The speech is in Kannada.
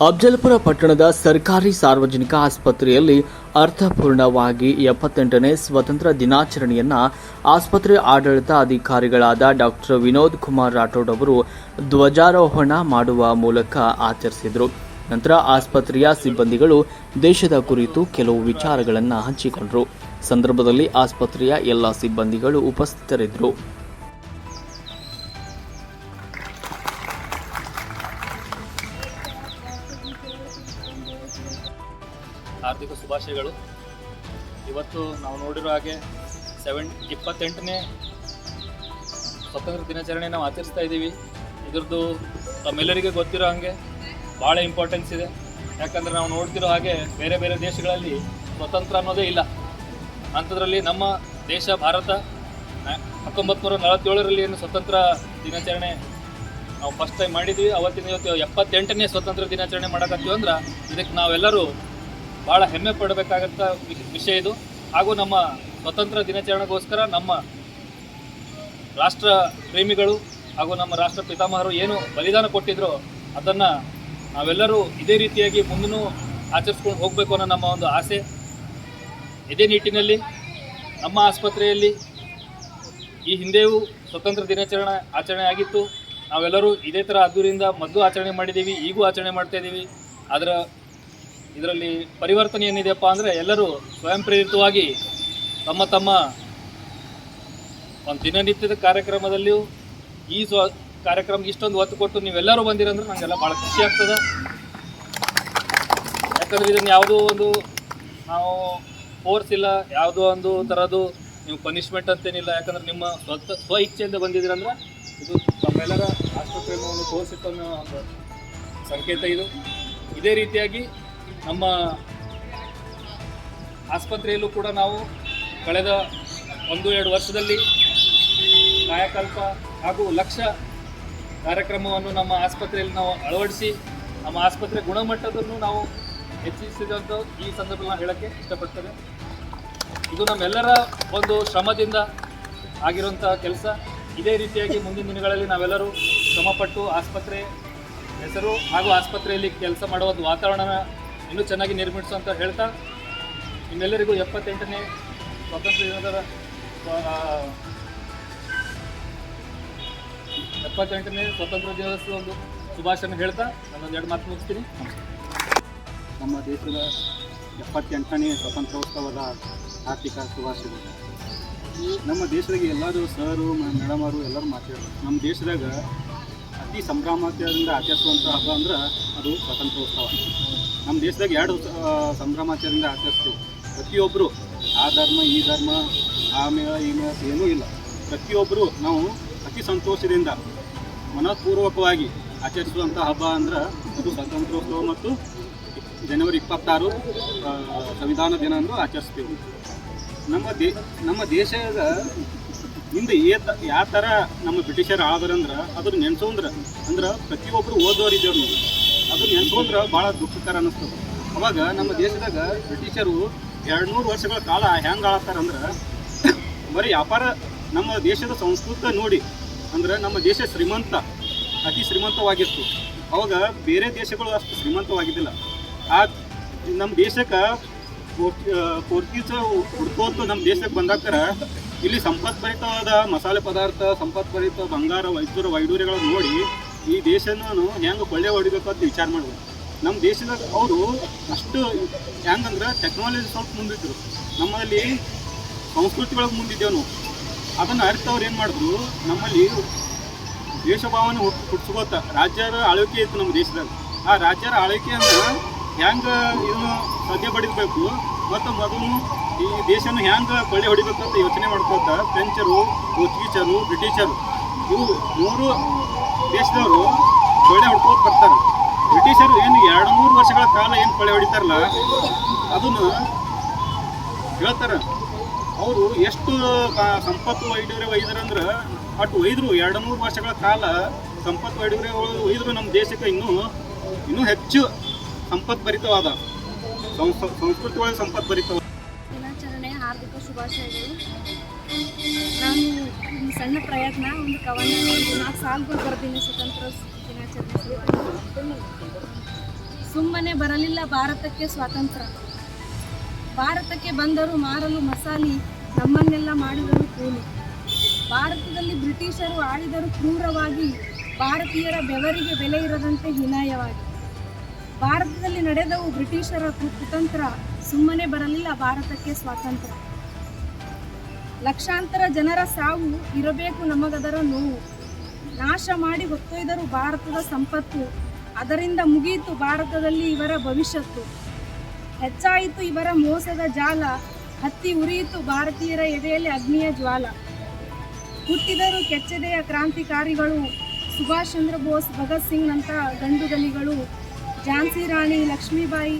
ಅಫ್ಜಲ್ಪುರ ಪಟ್ಟಣದ ಸರ್ಕಾರಿ ಸಾರ್ವಜನಿಕ ಆಸ್ಪತ್ರೆಯಲ್ಲಿ ಅರ್ಥಪೂರ್ಣವಾಗಿ ಎಪ್ಪತ್ತೆಂಟನೇ ಸ್ವತಂತ್ರ ದಿನಾಚರಣೆಯನ್ನ ಆಸ್ಪತ್ರೆ ಆಡಳಿತ ಅಧಿಕಾರಿಗಳಾದ ಡಾಕ್ಟರ್ ವಿನೋದ್ ಕುಮಾರ್ ರಾಠೋಡ್ ಅವರು ಧ್ವಜಾರೋಹಣ ಮಾಡುವ ಮೂಲಕ ಆಚರಿಸಿದರು. ನಂತರ ಆಸ್ಪತ್ರೆಯ ಸಿಬ್ಬಂದಿಗಳು ದೇಶದ ಕುರಿತು ಕೆಲವು ವಿಚಾರಗಳನ್ನು ಹಂಚಿಕೊಂಡರು. ಸಂದರ್ಭದಲ್ಲಿ ಆಸ್ಪತ್ರೆಯ ಎಲ್ಲ ಸಿಬ್ಬಂದಿಗಳು ಉಪಸ್ಥಿತರಿದ್ದರು ಹಾರ್ದಿಕ ಶುಭಾಶಯಗಳು. ಇವತ್ತು ನಾವು ನೋಡಿರೋ ಹಾಗೆ ಸೆವೆನ್, ಇಪ್ಪತ್ತೆಂಟನೇ ಸ್ವತಂತ್ರ ದಿನಾಚರಣೆ ನಾವು ಆಚರಿಸ್ತಾ ಇದ್ದೀವಿ. ಇದ್ರದ್ದು ತಮ್ಮೆಲ್ಲರಿಗೆ ಗೊತ್ತಿರೋ ಹಾಗೆ ಭಾಳ ಇಂಪಾರ್ಟೆನ್ಸ್ ಇದೆ. ಯಾಕಂದರೆ ನಾವು ನೋಡ್ತಿರೋ ಹಾಗೆ ಬೇರೆ ಬೇರೆ ದೇಶಗಳಲ್ಲಿ ಸ್ವತಂತ್ರ ಅನ್ನೋದೇ ಇಲ್ಲ. ಅಂಥದ್ರಲ್ಲಿ ನಮ್ಮ ದೇಶ ಭಾರತ ಹತ್ತೊಂಬತ್ತು ನೂರ ನಲವತ್ತೇಳರಲ್ಲಿ ಏನು ಸ್ವತಂತ್ರ ದಿನಾಚರಣೆ ನಾವು ಫಸ್ಟ್ ಟೈಮ್ ಮಾಡಿದ್ವಿ. ಅವತ್ತಿನ ಇವತ್ತು ಎಪ್ಪತ್ತೆಂಟನೇ ಸ್ವತಂತ್ರ ದಿನಾಚರಣೆ ಮಾಡೋಕತ್ತೀವಿ ಅಂದ್ರೆ ಇದಕ್ಕೆ ನಾವೆಲ್ಲರೂ ಭಾಳ ಹೆಮ್ಮೆ ಪಡಬೇಕಾಗತ್ತ ವಿಷ- ವಿಷಯ ಇದು. ಹಾಗೂ ನಮ್ಮ ಸ್ವತಂತ್ರ ದಿನಾಚರಣೆಗೋಸ್ಕರ ನಮ್ಮ ರಾಷ್ಟ್ರ ಪ್ರೇಮಿಗಳು ಹಾಗೂ ನಮ್ಮ ರಾಷ್ಟ್ರ ಪಿತಾಮಹರು ಏನು ಬಲಿದಾನ ಕೊಟ್ಟಿದ್ರು ಅದನ್ನು ನಾವೆಲ್ಲರೂ ಇದೇ ರೀತಿಯಾಗಿ ಮುಂದೂ ಆಚರಿಸ್ಕೊಂಡು ಹೋಗಬೇಕು ಅನ್ನೋ ನಮ್ಮ ಒಂದು ಆಸೆ. ಇದೇ ನಿಟ್ಟಿನಲ್ಲಿ ನಮ್ಮ ಆಸ್ಪತ್ರೆಯಲ್ಲಿ ಈ ಹಿಂದೆಯೂ ಸ್ವತಂತ್ರ ದಿನಾಚರಣೆ ಆಚರಣೆ ಆಗಿತ್ತು. ನಾವೆಲ್ಲರೂ ಇದೇ ಥರ ಅದ್ದೂರಿಂದ ಮೊದಲು ಆಚರಣೆ ಮಾಡಿದ್ದೀವಿ, ಈಗೂ ಆಚರಣೆ ಮಾಡ್ತಾಯಿದ್ದೀವಿ ಅದರ ಇದರಲ್ಲಿ ಪರಿವರ್ತನೆ ಏನಿದೆಯಪ್ಪ ಅಂದರೆ ಎಲ್ಲರೂ ಸ್ವಯಂ ಪ್ರೇರಿತವಾಗಿ ತಮ್ಮ ತಮ್ಮ ಒಂದು ದಿನನಿತ್ಯದ ಕಾರ್ಯಕ್ರಮದಲ್ಲಿಯೂ ಈ ಸ್ವ ಕಾರ್ಯಕ್ರಮಕ್ಕೆ ಇಷ್ಟೊಂದು ಒತ್ತು ಕೊಟ್ಟು ನೀವೆಲ್ಲರೂ ಬಂದಿರಂದ್ರೆ ನನಗೆಲ್ಲ ಭಾಳ ಖುಷಿ ಆಗ್ತದೆ. ಯಾಕಂದರೆ ಇದನ್ನು ಯಾವುದೋ ಒಂದು ನಾವು ಫೋರ್ಸ್ ಇಲ್ಲ, ಯಾವುದೋ ಒಂದು ಥರದ್ದು ನೀವು ಪನಿಷ್ಮೆಂಟ್ ಅಂತೇನಿಲ್ಲ, ಯಾಕಂದ್ರೆ ನಿಮ್ಮ ಸ್ವ ಸ್ವ ಇಚ್ಛೆಯಿಂದ ಬಂದಿದ್ದೀರಂದ್ರೆ ಇದು ತಮ್ಮೆಲ್ಲರ ಒಂದು ತೋರಿಸಿತ್ತು ಅನ್ನೋ ಒಂದು ಸಂಕೇತ ಇದು. ಇದೇ ರೀತಿಯಾಗಿ ನಮ್ಮ ಆಸ್ಪತ್ರೆಯಲ್ಲೂ ಕೂಡ ನಾವು ಕಳೆದ ಒಂದು, ಎರಡು ವರ್ಷದಲ್ಲಿ ಕಾಯಕಲ್ಪ ಹಾಗೂ ಲಕ್ಷ ಕಾರ್ಯಕ್ರಮವನ್ನು ನಮ್ಮ ಆಸ್ಪತ್ರೆಯಲ್ಲಿ ನಾವು ಅಳವಡಿಸಿ ನಮ್ಮ ಆಸ್ಪತ್ರೆ ಗುಣಮಟ್ಟದನ್ನು ನಾವು ಹೆಚ್ಚಿಸಿದಂಥ ಈ ಸಂದರ್ಭದಲ್ಲಿ ನಾನು ಹೇಳೋಕ್ಕೆ ಇಷ್ಟಪಡ್ತೇನೆ. ಇದು ನಮ್ಮೆಲ್ಲರ ಒಂದು ಶ್ರಮದಿಂದ ಆಗಿರುವಂಥ ಕೆಲಸ. ಇದೇ ರೀತಿಯಾಗಿ ಮುಂದಿನ ದಿನಗಳಲ್ಲಿ ನಾವೆಲ್ಲರೂ ಶ್ರಮಪಟ್ಟು ಆಸ್ಪತ್ರೆ ಹೆಸರು ಹಾಗೂ ಆಸ್ಪತ್ರೆಯಲ್ಲಿ ಕೆಲಸ ಮಾಡುವ ಒಂದು ವಾತಾವರಣನ ಇನ್ನೂ ಚೆನ್ನಾಗಿ ನಿರ್ಮಿಸು ಅಂತ ಹೇಳ್ತಾ ನಿಮ್ಮೆಲ್ಲರಿಗೂ ಎಪ್ಪತ್ತೆಂಟನೇ ಸ್ವಾತಂತ್ರ್ಯ ದಿನದ ಎಪ್ಪತ್ತೆಂಟನೇ ಸ್ವಾತಂತ್ರ್ಯ ದಿನದ ಒಂದು ಶುಭಾಶಯ ಹೇಳ್ತಾ ನಾನೊಂದು ಎರಡು ಮಾತು ಮುಗಿಸ್ತೀನಿ. ನಮ್ಮ ದೇಶದ ಎಪ್ಪತ್ತೆಂಟನೇ ಸ್ವಾತಂತ್ರ್ಯೋತ್ಸವದ ಆರ್ಥಿಕ ಶುಭಾಶಯಗಳು. ನಮ್ಮ ದೇಶದಾಗ ಎಲ್ಲರೂ ಸರು ಮೇಡಮರು ಎಲ್ಲರೂ ಮಾತಾಡೋದು ನಮ್ಮ ದೇಶದಾಗ ಅತಿ ಸಂಭ್ರಮತೆಯಿಂದ ಆಚರಿಸುವಂಥ ಹಬ್ಬ ಅಂದ್ರೆ ಅದು ಸ್ವಾತಂತ್ರ್ಯೋತ್ಸವ. ನಮ್ಮ ದೇಶದಾಗ ಎರಡು ಸಂಭ್ರಮಾಚರಣೆ ಆಚರಿಸ್ತೀವಿ. ಪ್ರತಿಯೊಬ್ಬರು ಆ ಧರ್ಮ, ಈ ಧರ್ಮ, ಆ ಮೇಳ, ಈ ಮೇಳ ಏನೂ ಇಲ್ಲ. ಪ್ರತಿಯೊಬ್ಬರು ನಾವು ಅತಿ ಸಂತೋಷದಿಂದ ಮನಃಪೂರ್ವಕವಾಗಿ ಆಚರಿಸುವಂಥ ಹಬ್ಬ ಅಂದ್ರೆ ಅದು ಸ್ವಾತಂತ್ರ್ಯೋತ್ಸವ ಮತ್ತು ಜನವರಿ ಇಪ್ಪತ್ತಾರು ಸಂವಿಧಾನ ದಿನ ಅಂದು ಆಚರಿಸ್ತೀವಿ. ನಮ್ಮ ದೇ, ನಮ್ಮ ದೇಶದ ಹಿಂದೆ ಏತ ಯಾವ ಥರ ನಮ್ಮ ಬ್ರಿಟಿಷರು ಆದ್ರಂದ್ರೆ ಅದ್ರ ನೆನೆಸೋಂದ್ರೆ ಅಂದ್ರೆ ಪ್ರತಿಯೊಬ್ಬರು ಓದೋರು ಅದನ್ನ ನೆನ್ಸ್ಕೊಂಡ್ರೆ ಭಾಳ ದುಃಖಕರ ಅನ್ನಿಸ್ತದೆ ಅವಾಗ ನಮ್ಮ ದೇಶದಾಗ ಬ್ರಿಟಿಷರು ಎರಡು ನೂರು ವರ್ಷಗಳ ಕಾಲ ಹೆಂಗೆ ಆಳ್ತಾರಂದ್ರೆ ಬರೀ ವ್ಯಾಪಾರ ನಮ್ಮ ದೇಶದ ಸಂಸ್ಕೃತ ನೋಡಿ ಅಂದ್ರೆ ನಮ್ಮ ದೇಶ ಶ್ರೀಮಂತ, ಅತಿ ಶ್ರೀಮಂತವಾಗಿತ್ತು. ಅವಾಗ ಬೇರೆ ದೇಶಗಳು ಅಷ್ಟು ಶ್ರೀಮಂತವಾಗಿದ್ದಿಲ್ಲ. ಆ ನಮ್ಮ ದೇಶಕ್ಕೆ ಪೋರ್ಚುಗೀಸ್ ಹುಡ್ಕೋತು ನಮ್ಮ ದೇಶಕ್ಕೆ ಬಂದಾಕರ, ಇಲ್ಲಿ ಸಂಪತ್ಭರಿತವಾದ ಮಸಾಲೆ ಪದಾರ್ಥ, ಸಂಪತ್ಭರಿತ ಬಂಗಾರ, ವೈದ್ಯರು ವೈಡೂರ್ಯಗಳನ್ನು ನೋಡಿ ಈ ದೇಶನ ಹೆಂಗೆ ಕೊಳ್ಳೆ ಹೊಡಿಬೇಕು ಅಂತ ವಿಚಾರ ಮಾಡ್ಬೋದು ನಮ್ಮ ದೇಶದಾಗ ಅವರು ಅಷ್ಟು ಹೆಂಗಂದ್ರೆ ಟೆಕ್ನಾಲಜಿ ಸ್ವಲ್ಪ ಮುಂದಿದ್ರು. ನಮ್ಮಲ್ಲಿ ಸಂಸ್ಕೃತಿ ಒಳಗೆ ಮುಂದಿದ್ದೇವೆ ನಾವು ಅದನ್ನು ಅರಿತವ್ರು ಏನು ಮಾಡಿದ್ರು, ನಮ್ಮಲ್ಲಿ ದೇಶಭಾವನೆ ಹುಟ್ ರಾಜ್ಯರ ಆಳ್ವಿಕೆ ಇತ್ತು ನಮ್ಮ ದೇಶದಾಗ. ಆ ರಾಜ್ಯರ ಆಳ್ವಿಕೆಯನ್ನು ಹೆಂಗೆ ಇದನ್ನು ಸದ್ಯ ಪಡಿಬೇಕು ಮತ್ತು ಮೊದಲು ಈ ದೇಶನ ಹೆಂಗೆ ಕೊಳ್ಳೆ ಹೊಡಿಬೇಕು ಅಂತ ಯೋಚನೆ ಮಾಡ್ಕೋತ ಫ್ರೆಂಚರು ಪೋರ್ಚುಗೀಸರು ಬ್ರಿಟಿಷರು ಇವು ಮೂರು ದೇಶದವರು ಕೊಳೆ ಹೊಡ್ಕೋತ ಬರ್ತಾರೆ. ಬ್ರಿಟಿಷರು ಏನು ಎರಡು ಮೂರು ವರ್ಷಗಳ ಕಾಲ ಏನು ಪಳೆ ಹೊಡಿತಾರಲ್ಲ, ಅದನ್ನು ಹೇಳ್ತಾರೆ. ಅವರು ಎಷ್ಟು ಸಂಪತ್ತು ಸಂಪತ್ತು ವೈಡೂರ್ಯ ಅಂದ್ರೆ, ಅಟ್ ಒಯ್ದರು ಎರಡು ಮೂರು ವರ್ಷಗಳ ಕಾಲ ಸಂಪತ್ತು ವೈಡೂರ್ಯ ಒಯ್ದರು ನಮ್ಮ ದೇಶಕ್ಕೆ ಇನ್ನೂ ಇನ್ನೂ ಹೆಚ್ಚು ಸಂಪತ್ ಭರಿತವಾದ, ಸಂಸ್- ಸಂಸ್ಕೃತಿ ಒಳಗೆ ಸಂಪತ್ ಭರಿತವಾದ. ದಿನಾಚರಣೆ, ಹಾರ್ದಿಕ ಶುಭಾಶಯಗಳು. ನಾನು ಸಣ್ಣ ಪ್ರಯತ್ನ, ಒಂದು ಕವನ ನಾಲ್ಕು ಸಾಲುಗಳು ಬರ್ತೀನಿ ಸ್ವತಂತ್ರ ದಿನಾಚರಣೆ ಸುಮ್ಮನೆ ಬರಲಿಲ್ಲ ಭಾರತಕ್ಕೆ ಸ್ವಾತಂತ್ರ್ಯ. ಭಾರತಕ್ಕೆ ಬಂದರು ಮಾರಲು ಮಸಾಲಿ ನಮ್ಮನ್ನೆಲ್ಲ ಮಾಡಿದರು ಕೂಲಿ. ಭಾರತದಲ್ಲಿ ಬ್ರಿಟಿಷರು ಆಳಿದರು ಕ್ರೂರವಾಗಿ. ಭಾರತೀಯರ ಬೆವರಿಗೆ ಬೆಲೆ ಇರದಂತೆ ಹೀನಾಯವಾಗಿ. ಭಾರತದಲ್ಲಿ ನಡೆದವು ಬ್ರಿಟಿಷರ ಕುತಂತ್ರ. ಸುಮ್ಮನೆ ಬರಲಿಲ್ಲ ಭಾರತಕ್ಕೆ ಸ್ವಾತಂತ್ರ್ಯ. ಲಕ್ಷಾಂತರ ಜನರ ಸಾವು ಇರಬೇಕು ನಮಗದರ ನೋವು. ನಾಶ ಮಾಡಿ ಹೊತ್ತೊಯ್ದರು ಭಾರತದ ಸಂಪತ್ತು, ಅದರಿಂದ ಮುಗಿಯಿತು ಭಾರತದಲ್ಲಿ ಇವರ ಭವಿಷ್ಯತ್ತು. ಹೆಚ್ಚಾಯಿತು ಇವರ ಮೋಸದ ಜಾಲ, ಹತ್ತಿ ಉರಿಯಿತು ಭಾರತೀಯರ ಎದೆಯಲ್ಲಿ ಅಗ್ನಿಯ ಜ್ವಾಲ. ಹುಟ್ಟಿದರು ಕೆಚ್ಚೆದೆಯ ಕ್ರಾಂತಿಕಾರಿಗಳು ಸುಭಾಷ್ ಚಂದ್ರ ಬೋಸ್, ಭಗತ್ ಸಿಂಗ್ನಂಥ ಗಂಡುಗಲಿಗಳು ಝಾನ್ಸಿ ರಾಣಿ ಲಕ್ಷ್ಮೀಬಾಯಿ